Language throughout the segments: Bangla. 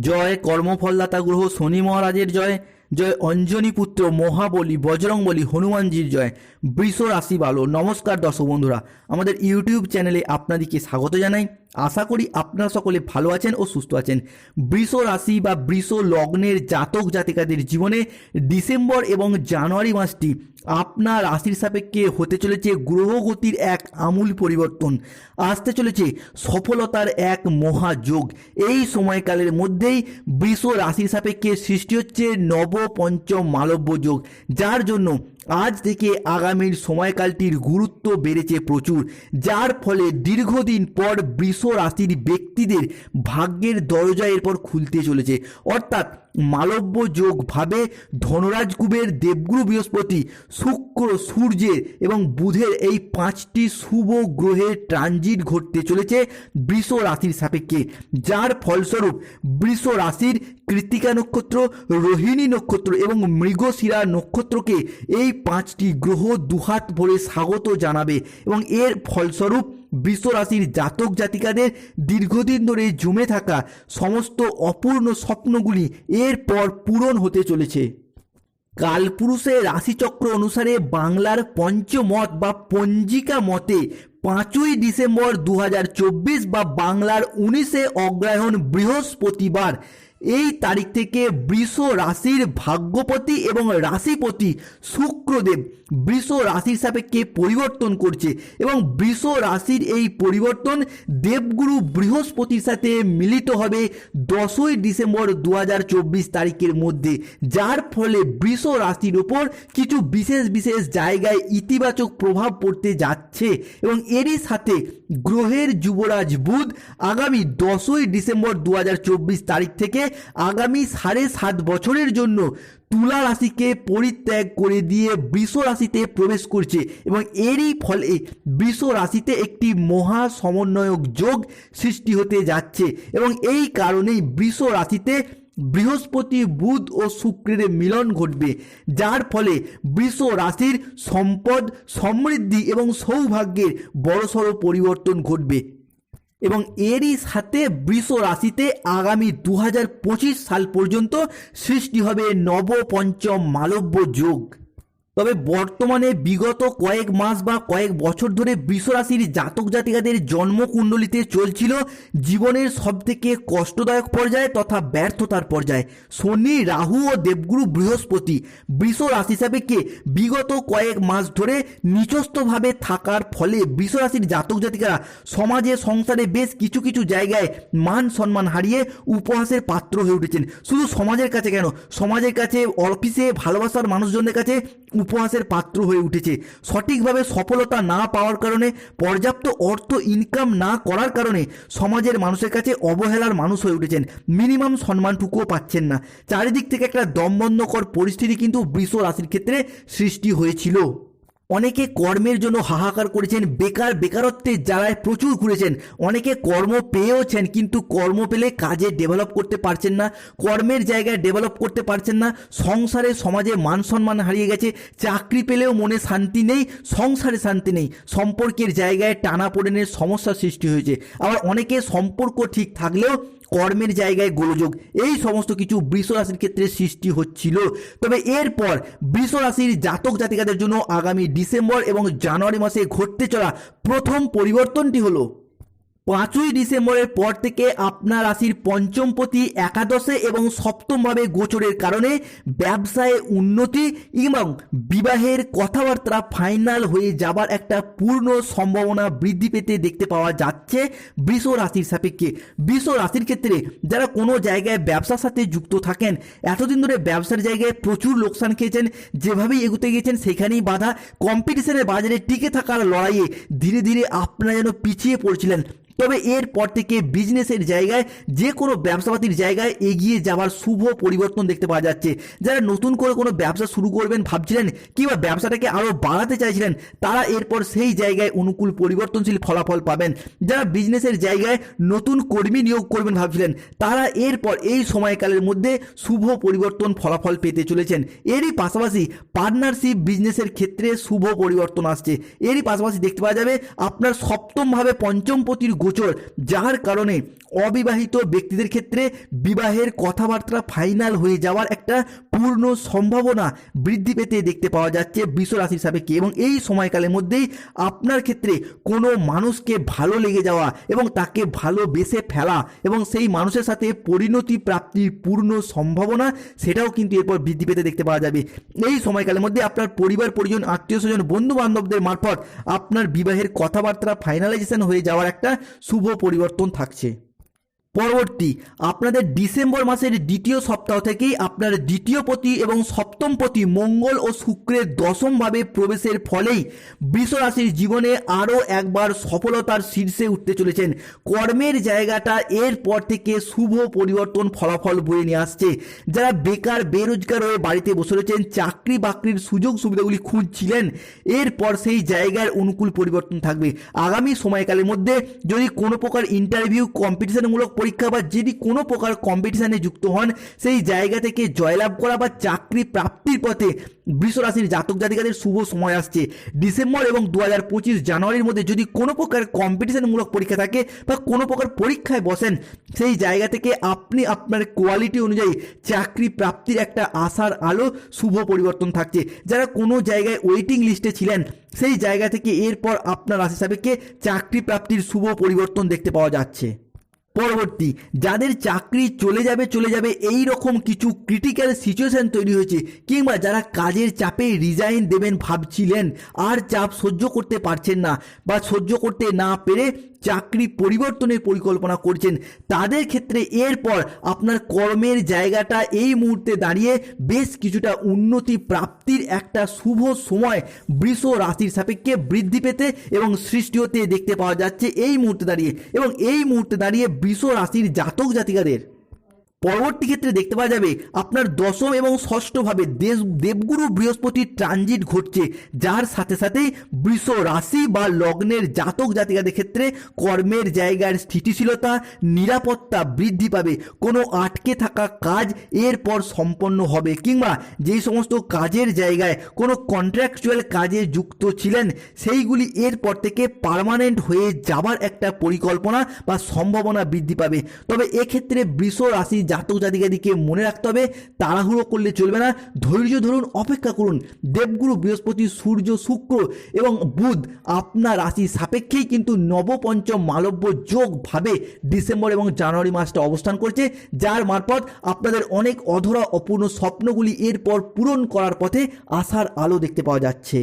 জয় কর্মফলদাতা গ্রহ শনি মহারাজের জয়। জয় অঞ্জনী পুত্র, মহাবলী, বজরংবলী, হনুমানজির জয়। বৃষ রাশি বালো নমস্কার দর্শক বন্ধুরা। আমাদের ইউটিউব চ্যানেলে আপনাদেরকে স্বাগত জানাই। আশা করি আপনারা সকলে ভালো আছেন ও সুস্থ আছেন। বৃষ রাশি বা বৃষ লগ্নের জাতক জাতিকাদের জীবনে ডিসেম্বর এবং জানুয়ারি মাসটি আপনার রাশির সাপেক্ষে হতে চলেছে গ্রহগতির এক আমূল পরিবর্তন। আসতে চলেছে সফলতার এক মহাযোগ। এই সময়কালের মধ্যেই বৃষ রাশির সাপেক্ষে সৃষ্টি হচ্ছে নব পঞ্চম মালব্য যোগ যার জন্য আজ থেকে আগামীর সময়কালটির গুরুত্ব বেড়েছে প্রচুর, যার ফলে দীর্ঘদিন পর বৃষ রাশির ব্যক্তিদের ভাগ্যের দরজা এরপর খুলতে চলেছে। অর্থাৎ মালব্য যোগ ভাবে ধনরাজ দেবগুরু বৃহস্পতি, শুক্র সূর্যের এবং বুধের এই পাঁচটি শুভ গ্রহের ট্রানজিট ঘটতে চলেছে বৃষ রাশির সাপেক্ষে, যার ফলস্বরূপ বৃষ রাশির কৃতিকা নক্ষত্র, রোহিণী নক্ষত্র এবং মৃগশিরা নক্ষত্রকে এই পাঁচটি গ্রহ দুহাত ভরে স্বাগত জানাবে এবং এর ফলস্বরূপ বৃষ রাশির জাতক জাতিকাদের দীর্ঘদিন ধরে জমে থাকা সমস্ত অপূর্ণ স্বপ্নগুলি এরপর পূরণ হতে চলেছে। কালপুরুষের রাশিচক্র অনুসারে বাংলার পঞ্চমত বা পঞ্জিকা মতে পাঁচই ডিসেম্বর দু হাজার চব্বিশ বা বাংলার উনিশে অগ্রহায়ণ বৃহস্পতিবার এই তারিখ থেকে বৃষ রাশির ভাগ্যপতি এবং রাশিপতি শুক্রদেব বৃষ রাশির সাপেক্ষে পরিবর্তন করছে এবং বৃষ রাশির এই পরিবর্তন দেবগুরু বৃহস্পতির সাথে মিলিত হবে দশই ডিসেম্বর দু হাজার চব্বিশ তারিখের মধ্যে। যার ফলে বৃষ রাশির ওপর কিছু বিশেষ বিশেষ জায়গায় ইতিবাচক প্রভাব পড়তে যাচ্ছে এবং এরই সাথে গ্রহের যুবরাজ বুধ আগামী দশই ডিসেম্বর দু হাজার চব্বিশ তারিখ থেকে আগামী সাড়ে সাত বছরের জন্য তুলা রাশিকে পরিত্যাগ করে দিয়ে বৃষ রাশিতে প্রবেশ করছে এবং এরই ফলে বৃষ রাশিতে একটি মহা সমন্বয়ক যোগ সৃষ্টি হতে যাচ্ছে এবং এই কারণেই বৃষ রাশিতে বৃহস্পতি, বুধ ও শুক্রের মিলন ঘটবে, যার ফলে বৃষ রাশির সম্পদ, সমৃদ্ধি এবং সৌভাগ্যের বড়সড় পরিবর্তন ঘটবে। এবং এরই সাথে বৃষ রাশিতে আগামী দু হাজার পঁচিশ সাল পর্যন্ত সৃষ্টি হবে নবপঞ্চম মালব্য যোগ। তবে বর্তমানে বিগত কয়েক মাস বা কয়েক বছর ধরে বৃষরাশির জাতক জাতিকাদের জন্মকুণ্ডলিতে চলছিল জীবনের সবথেকে কষ্টদায়ক পর্যায়ে তথা ব্যর্থতার পর্যায়ে। শনি, রাহু ও দেবগুরু বৃহস্পতি বৃষ রাশি সাপেক্ষে বিগত কয়েক মাস ধরে নিচস্থভাবে থাকার ফলে বৃষ রাশির জাতক জাতিকারা সমাজে, সংসারে বেশ কিছু কিছু জায়গায় মান সম্মান হারিয়ে উপহাসের পাত্র হয়ে উঠেছেন। শুধু সমাজের কাছে কেন? সমাজের কাছে, অফিসে, ভালোবাসার মানুষজনের কাছে উপহাসের পাত্র হয়ে উঠেছে। সঠিকভাবে সফলতা না পাওয়ার কারণে, পর্যাপ্ত অর্থ ইনকাম না করার কারণে সমাজের মানুষের কাছে অবহেলার মানুষ হয়ে উঠেছেন। মিনিমাম সম্মানটুকুও পাচ্ছেন না। চারিদিক থেকে একটা দমবন্ধকর পরিস্থিতি কিন্তু বৃষ রাশির ক্ষেত্রে সৃষ্টি হয়েছিল। অনেকে কর্মের জন্য হাহাকার করেছেন, বেকার বেকারত্বের জ্বালায় প্রচুর ঘুরেছেন, অনেকে কর্ম পেয়েওছেন কিন্তু কর্ম পেলে কাজে ডেভেলপ করতে পারছেন না, কর্মের জায়গায় ডেভেলপ করতে পারছেন না, সংসারে, সমাজে মান সম্মান হারিয়ে গেছে, চাকরি পেলেও মনে শান্তি নেই, সংসারে শান্তি নেই, সম্পর্কের জায়গায় টানা পড়েনের সমস্যার সৃষ্টি হয়েছে। আবার অনেকে সম্পর্ক ঠিক থাকলেও কর্মের জায়গায় গোলযোগ। এই সমস্ত কিছু বৃষ রাশির ক্ষেত্রে সৃষ্টি হচ্ছিল। তবে এরপর বৃষ রাশির জাতক জাতিকাদের জন্য আগামী ডিসেম্বর এবং জানুয়ারি মাসে ঘটতে চলা প্রথম পরিবর্তনটি হলো পাঁচই ডিসেম্বরের পর থেকে আপনার রাশির পঞ্চম পঞ্চমপতি একাদশে এবং সপ্তমভাবে গোচরের কারণে ব্যবসায় উন্নতি এবং বিবাহের কথাবার্তা ফাইনাল হয়ে যাবার একটা পূর্ণ সম্ভাবনা বৃদ্ধি পেতে দেখতে পাওয়া যাচ্ছে বৃষ রাশির সাপেক্ষে। বৃষ রাশির ক্ষেত্রে যারা কোনো জায়গায় ব্যবসার সাথে যুক্ত থাকেন, এতদিন ধরে ব্যবসার জায়গায় প্রচুর লোকসান খেয়েছেন, যেভাবেই এগুতে গিয়েছেন সেখানেই বাধা কম্পিটিশনের বাজারে টিকে থাকার লড়াইয়ে ধীরে ধীরে আপনারা যেন পিছিয়ে পড়ছিলেন। তবে এরপর থেকে বিজনেসের জায়গায় যে কোনো ব্যবসাপাতির জায়গায় এগিয়ে যাওয়ার শুভ পরিবর্তন দেখতে পাওয়া যাচ্ছে। যারা নতুন করে কোনো ব্যবসা শুরু করবেন ভাবছিলেন, কিংবা ব্যবসাটাকে আরও বাড়াতে চাইছিলেন, তারা এরপর সেই জায়গায় অনুকূল পরিবর্তনশীল ফলাফল পাবেন। যারা বিজনেসের জায়গায় নতুন কর্মী নিয়োগ করবেন ভাবছিলেন, তারা এরপর এই সময়কালের মধ্যে শুভ পরিবর্তন ফলাফল পেতে চলেছেন। এরই পাশাপাশি পার্টনারশিপ বিজনেসের ক্ষেত্রে শুভ পরিবর্তন আসছে। এরই পাশাপাশি দেখতে পাওয়া যাবে, আপনার সপ্তমভাবে পঞ্চমপতির গোচর যার কারণে অবিবাহিত ব্যক্তিদের ক্ষেত্রে বিবাহের কথাবার্তা ফাইনাল হয়ে যাওয়ার একটা পূর্ণ সম্ভাবনা বৃদ্ধি পেতে দেখতে পাওয়া যাচ্ছে বৃষ রাশির সাপেক্ষে এবং এই সময়কালের মধ্যেই আপনার ক্ষেত্রে কোনো মানুষকে ভালো লেগে যাওয়া এবং তাকে ভালোবেসে ফেলা এবং সেই মানুষের সাথে পরিণতি প্রাপ্তির পূর্ণ সম্ভাবনা সেটাও কিন্তু এরপর বৃদ্ধি পেতে দেখতে পাওয়া যাবে। এই সময়কালের মধ্যে আপনার পরিবার, পরিজন, আত্মীয় স্বজন বন্ধু বান্ধবদের মারফত আপনার বিবাহের কথাবার্তা ফাইনালাইজেশন হয়ে যাওয়ার একটা শুভ পরিবর্তন থাকছে। পরবর্তী আপনাদের ডিসেম্বর মাসের দ্বিতীয় সপ্তাহ থেকেই আপনার দ্বিতীয় পতি এবং সপ্তম পতি মঙ্গল ও শুক্রের দশমভাবে প্রবেশের ফলেই বৃষ রাশির জীবনে আরও একবার সফলতার শীর্ষে উঠতে চলেছেন। কর্মের জায়গাটা এরপর থেকে শুভ পরিবর্তন ফলাফল বয়ে নিয়ে আসছে। যারা বেকার, বেরোজগার হয়ে বাড়িতে বসে রয়েছেন, চাকরি বাকরির সুযোগ সুবিধাগুলি খুঁজছিলেন এরপর সেই জায়গার অনুকূল পরিবর্তন থাকবে। আগামী সময়কালের মধ্যে যদি কোনো প্রকার ইন্টারভিউ কম্পিটিশনমূলক পরীক্ষা বা যদি কোনো প্রকার কম্পিটিশনে যুক্ত হন, সেই জায়গা থেকে জয়লাভ করা বা চাকরি প্রাপ্তির পথে বৃষ রাশির জাতক জাতিকাদের শুভ সময় আসছে। ডিসেম্বর এবং দু হাজার পঁচিশ জানুয়ারির মধ্যে যদি কোনো প্রকার কম্পিটিশনমূলক পরীক্ষা থাকে বা কোনো প্রকার পরীক্ষায় বসেন, সেই জায়গা থেকে আপনি আপনার কোয়ালিটি অনুযায়ী চাকরি প্রাপ্তির একটা আশার আলো শুভ পরিবর্তন থাকছে। যারা কোনো জায়গায় ওয়েটিং লিস্টে ছিলেন, সেই জায়গা থেকে এরপর আপনার রাশি সাপেক্ষে চাকরি প্রাপ্তির শুভ পরিবর্তন দেখতে পাওয়া যাচ্ছে। পরবর্তী, যাদের চাকরি চলে যাবে চলে যাবে এই রকম কিছু ক্রিটিক্যাল সিচুয়েশন তৈরি হয়েছে, কিংবা যারা কাজের চাপে রিজাইন দেবেন ভাবছিলেন, আর চাপ সহ্য করতে পারছেন না, বা সহ্য করতে না পেরে চাকরি পরিবর্তনের পরিকল্পনা করছেন। তাদের ক্ষেত্রে এরপর আপনার কর্মের জায়গাটা এই মুহূর্তে দাঁড়িয়ে বেশ কিছুটা উন্নতি প্রাপ্তির একটা শুভ সময় বৃষ রাশির সাপেক্ষে বৃদ্ধি পেতে এবং সৃষ্টি হতে দেখতে পাওয়া যাচ্ছে এই মুহূর্তে দাঁড়িয়ে। এবং এই মুহূর্তে দাঁড়িয়ে বৃষ রাশির জাতক জাতিকাদের পরবর্তী ক্ষেত্রে দেখতে পাওয়া যাবে আপনার দশম এবং ষষ্ঠভাবে দেশ দেবগুরু বৃহস্পতির ট্রানজিট ঘটছে, যার সাথে সাথে বৃষ রাশি বা লগ্নের জাতক জাতিকাদের ক্ষেত্রে কর্মের জায়গার স্থিতিশীলতা, নিরাপত্তা বৃদ্ধি পাবে, কোনো আটকে থাকা কাজ এরপর সম্পন্ন হবে, কিংবা যেই সমস্ত কাজের জায়গায় কোনো কন্ট্রাকচুয়াল কাজে যুক্ত ছিলেন, সেইগুলি এরপর থেকে পার্মানেন্ট হয়ে যাবার একটা পরিকল্পনা বা সম্ভাবনা বৃদ্ধি পাবে। তবে এক্ষেত্রে বৃষ রাশি জাতক জাতিকাদিকে মনে রাখতে হবে, তাড়াহুড়ো করলে চলবে না। ধৈর্য ধরুন, অপেক্ষা করুন। দেবগুরু বৃহস্পতি, সূর্য, শুক্র এবং বুধ আপনার রাশি সাপেক্ষেই কিন্তু নবপঞ্চম মালব্য যোগভাবে ডিসেম্বর এবং জানুয়ারি মাসটা অবস্থান করছে, যার মারফত আপনাদের অনেক অধরা অপূর্ণ স্বপ্নগুলি এরপর পূরণ করার পথে আশার আলো দেখতে পাওয়া যাচ্ছে।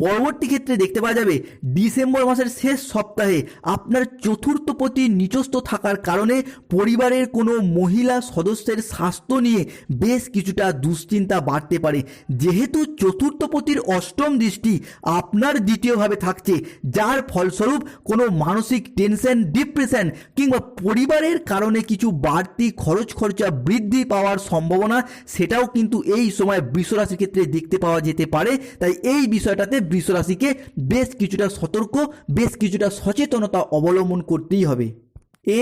পরবর্তী ক্ষেত্রে দেখতে পাওয়া যাবে ডিসেম্বর মাসের শেষ সপ্তাহে আপনার চতুর্থ পতি নিচস্থ থাকার কারণে পরিবারের কোনো মহিলা সদস্যের স্বাস্থ্য নিয়ে বেশ কিছুটা দুশ্চিন্তা বাড়তে পারে। যেহেতু চতুর্থ পতির অষ্টম দৃষ্টি আপনার দ্বিতীয়ভাবে থাকছে, যার ফলস্বরূপ কোনো মানসিক টেনশন, ডিপ্রেশন কিংবা পরিবারের কারণে কিছু বাড়তি খরচ খরচা বৃদ্ধি পাওয়ার সম্ভাবনা, সেটাও কিন্তু এই সময় বৃষরাশির ক্ষেত্রে দেখতে পাওয়া যেতে পারে। তাই এই বিষয়টাতে বৃষ রাশিকে বেশ কিছুটা সতর্ক, বেশ কিছুটা সচেতনতা অবলম্বন করতেই হবে।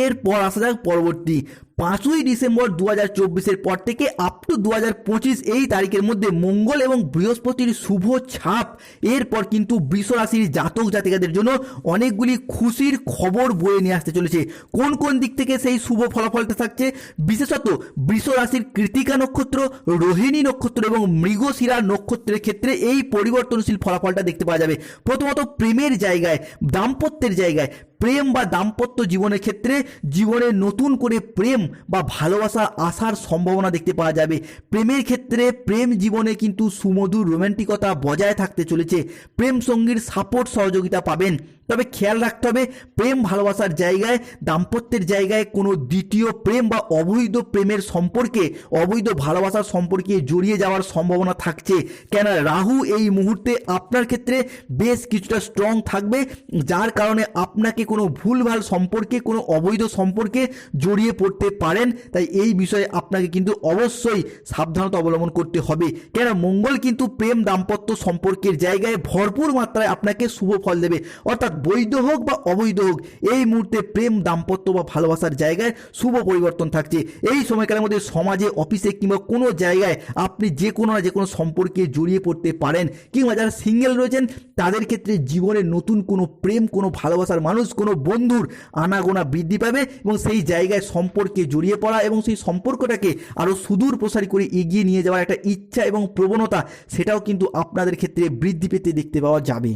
এরপর আসা যাক পরবর্তী পাঁচই ডিসেম্বর দু হাজার চব্বিশের পর থেকে আপ টু দু হাজার পঁচিশ এই তারিখের মধ্যে মঙ্গল এবং বৃহস্পতির শুভ ছাপ। এরপর কিন্তু বৃষ রাশির জাতক জাতিকাদের জন্য অনেকগুলি খুশির খবর বয়ে নিয়ে আসতে চলেছে। কোন কোন দিক থেকে সেই শুভ ফলাফলটা থাকছে? বিশেষত বৃষ রাশির কৃতিকা নক্ষত্র, রোহিণী নক্ষত্র এবং মৃগশিরা নক্ষত্রের ক্ষেত্রে এই পরিবর্তনশীল ফলাফলটা দেখতে পাওয়া যাবে। প্রথমত প্রেমের জায়গায়, দাম্পত্যের জায়গায়, প্রেম বা দাম্পত্য জীবনের ক্ষেত্রে জীবনে নতুন করে প্রেম বা ভালোবাসা আসার সম্ভাবনা দেখতে পাওয়া যাবে। প্রেমের ক্ষেত্রে প্রেম জীবনে কিন্তু সুমধুর রোম্যান্টিকতা বজায় থাকতে চলেছে। প্রেম সঙ্গীর সাপোর্ট সহযোগিতা পাবেন। তবে খেয়াল রাখতে হবে, প্রেম ভালোবাসার জায়গায়, দাম্পত্যের জায়গায় কোনো দ্বিতীয় প্রেম বা অবৈধ প্রেমের সম্পর্কে, অবৈধ ভালোবাসার সম্পর্কে জড়িয়ে যাওয়ার সম্ভাবনা থাকছে। কেন রাহু এই মুহূর্তে আপনার ক্ষেত্রে বেশ কিছুটা স্ট্রং থাকবে, যার কারণে আপনাকে কোনো ভুলভাল সম্পর্কে, কোনো অবৈধ সম্পর্কে জড়িয়ে পড়তে পারেন। তাই এই বিষয়ে আপনাকে কিন্তু অবশ্যই সাবধানতা অবলম্বন করতে হবে। কেন মঙ্গল কিন্তু প্রেম দাম্পত্য সম্পর্কের জায়গায় ভরপুর মাত্রায় আপনাকে শুভ ফল দেবে। অর্থাৎ বৈধ হোক বা অবৈধ হোক, এই মুহূর্তে প্রেম, দাম্পত্য বা ভালোবাসার জায়গায় শুভ পরিবর্তন থাকছে। এই সময়কালের মধ্যে সমাজে, অফিসে কিংবা কোনো জায়গায় আপনি যে কোনো না যে কোনো সম্পর্কে জড়িয়ে পড়তে পারেন কিংবা যারা সিঙ্গেল রয়েছেন, তাদের ক্ষেত্রে জীবনে নতুন কোনো প্রেম, কোনো ভালোবাসার মানুষ, কোনো বন্ধুর আনাগোনা বৃদ্ধি পাবে এবং সেই জায়গায় সম্পর্কে জড়িয়ে পড়া এবং সেই সম্পর্কটাকে আরও সুদূর প্রসারী করে এগিয়ে নিয়ে যাওয়ার একটা ইচ্ছা এবং প্রবণতা, সেটাও কিন্তু আপনাদের ক্ষেত্রে বৃদ্ধি পেতে দেখতে পাওয়া যাবে।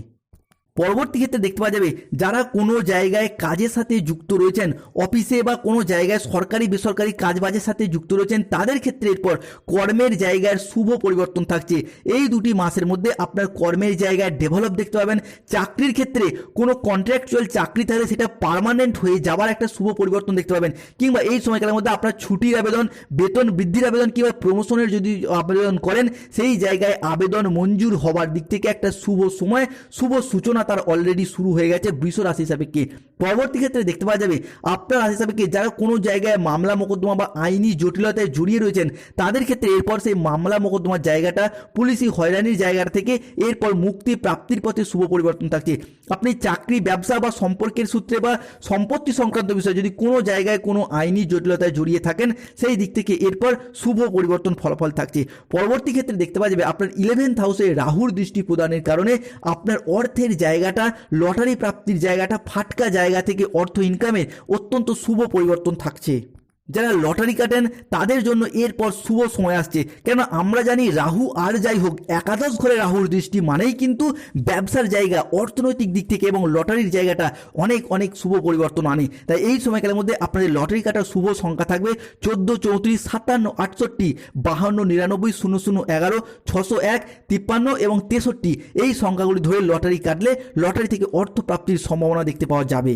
পরবর্তী ক্ষেত্রে দেখতে পাওয়া যাবে যারা কোনো জায়গায় কাজের সাথে যুক্ত রয়েছেন, অফিসে বা কোনো জায়গায় সরকারি, বেসরকারি কাজবাজের সাথে যুক্ত রয়েছেন, তাদের ক্ষেত্রে এরপর কর্মের জায়গার শুভ পরিবর্তন থাকছে। এই দুটি মাসের মধ্যে আপনার কর্মের জায়গায় ডেভেলপ দেখতে পাবেন। চাকরির ক্ষেত্রে কোনো কন্ট্রাকচুয়াল চাকরি থাকলে সেটা পার্মানেন্ট হয়ে যাওয়ার একটা শুভ পরিবর্তন দেখতে পাবেন। কিংবা এই সময়কালের মধ্যে আপনার ছুটির আবেদন, বেতন বৃদ্ধির আবেদন কিংবা প্রমোশনের যদি আবেদন করেন, সেই জায়গায় আবেদন মঞ্জুর হবার দিক থেকে একটা শুভ সময়, শুভ সূচনা তার অলরেডি শুরু হয়ে গেছে বৃষ রাশি সাপেক্ষে পরবর্তী ক্ষেত্রে দেখতে পাওয়া যাবে, আপনার রাশি সাপেক্ষে যারা কোনো জায়গায় মামলা মোকদ্দমা বা আইনি জটিলতায় জড়িয়ে রয়েছেন, তাদের ক্ষেত্রে এরপর সেই মামলা মোকদ্দমার জায়গাটা পুলিশি হয়রানির জায়গা থেকে এরপর মুক্তি প্রাপ্তির পথে শুভ পরিবর্তন থাকছে। আপনি চাকরি, ব্যবসা বা সম্পর্কের সূত্রে বা সম্পত্তি সংক্রান্ত বিষয়ে যদি কোনো জায়গায় কোনো আইনি জটিলতায় জড়িয়ে থাকেন, সেই দিক থেকে এরপর শুভ পরিবর্তন ফলাফল থাকছে। পরবর্তী ক্ষেত্রে দেখতে পাওয়া যাবে, আপনার ইলেভেন্থ হাউসে রাহুর দৃষ্টি প্রদানের কারণে আপনার অর্থের জায়গাটা লটারি প্রাপ্তির জায়গাটা ফাটকা জায়গা থেকে অর্থ ইনকামের অত্যন্ত শুভ পরিবর্তন থাকছে। যারা লটারি কাটেন, তাদের জন্য এরপর শুভ সময় আসছে। কেন আমরা জানি রাহু আর যাই হোক, একাদশ ঘরে রাহুর দৃষ্টি মানেই কিন্তু ব্যবসার জায়গা, অর্থনৈতিক দিক থেকে এবং লটারির জায়গাটা অনেক অনেক শুভ পরিবর্তন আনে। তাই এই সময়কালের মধ্যে আপনাদের লটারি কাটার শুভ সংখ্যা থাকবে চোদ্দ, চৌত্রিশ, সাতান্ন, আটষট্টি, বাহান্ন, নিরানব্বই, শূন্য শূন্য, এগারো, ছশো এক, তিপ্পান্ন এবং তেষট্টি। এই সংখ্যাগুলি ধরে লটারি কাটলে লটারি থেকে অর্থ প্রাপ্তির সম্ভাবনা দেখতে পাওয়া যাবে।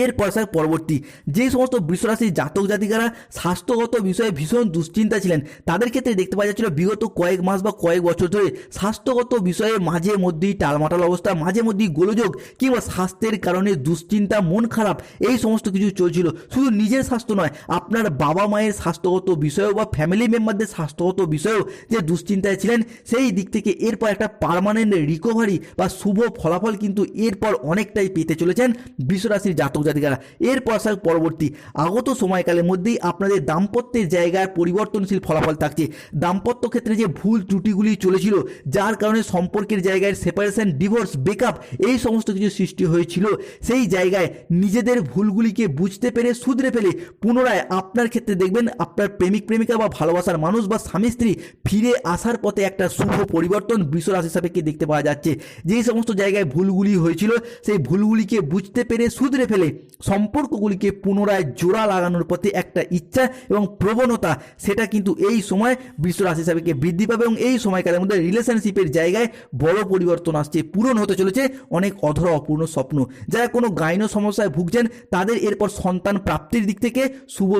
এরপর স্যার পরবর্তী। যে সমস্ত বৃষরাশির জাতক জাতিকারা স্বাস্থ্যগত বিষয়ে ভীষণ দুশ্চিন্তা ছিলেন, তাদের ক্ষেত্রে দেখতে পাওয়া যাচ্ছিল বিগত কয়েক মাস বা কয়েক বছর ধরে স্বাস্থ্যগত বিষয়ে মাঝে মধ্যেই টালমাটাল অবস্থা, মাঝে মধ্যেই গোলযোগ কিংবা স্বাস্থ্যের কারণে দুশ্চিন্তা, মন খারাপ, এই সমস্ত কিছু চলছিল। শুধু নিজের স্বাস্থ্য নয়, আপনার বাবা মায়ের স্বাস্থ্যগত বিষয়েও বা ফ্যামিলি মেম্বারদের স্বাস্থ্যগত বিষয়েও যে দুশ্চিন্তায় ছিলেন, সেই দিক থেকে এরপর একটা পার্মানেন্ট রিকভারি বা শুভ ফলাফল কিন্তু এরপর অনেকটাই পেতে চলেছেন বিশ্বরাশির জাতক জাতিকারা এরপর স্যার পরবর্তী। আগত সময়কালের মধ্যেই আপনাদের দাম্পত্যের জায়গায় পরিবর্তনশীল ফলাফল থাকছে। দাম্পত্য ক্ষেত্রে যে ভুল ত্রুটিগুলি চলেছিল, যার কারণে সম্পর্কের জায়গায় সেপারেশন ডিভোর্স ব্রেকআপ এই সমস্ত কিছু সৃষ্টি হয়েছিল, সেই জায়গায় নিজেদের ভুলগুলিকে বুঝতে পেরে শুধরে ফেলে পুনরায় আপনার ক্ষেত্রে দেখবেন আপনার প্রেমিক, প্রেমিকা বা ভালোবাসার মানুষ বা স্বামী, স্ত্রী ফিরে আসার পথে একটা শুভ পরিবর্তন বিশ্ব রাশি সাপেক্ষে দেখতে পাওয়া যাচ্ছে। যেই সমস্ত জায়গায় ভুলগুলি হয়েছিল, সেই ভুলগুলিকে বুঝতে পেরে শুধরে ফেলে সম্পর্কগুলিকে পুনরায় জোড়া লাগানোর প্রতি একটা ইচ্ছা এবং প্রবণতা, সেটা কিন্তু এই সময় বিশ্ব রাশি সাপেক্ষে বৃদ্ধি পাবে এবং এই সময়কালের মধ্যে রিলেশনশিপের জায়গায় বড় পরিবর্তন আসছে, পূরণ হতে চলেছে অনেক অধর অপূর্ণ স্বপ্ন। যারা কোনো গাইন সমস্যায় ভুগছেন, তাদের এরপর সন্তান প্রাপ্তির দিক থেকে শুভ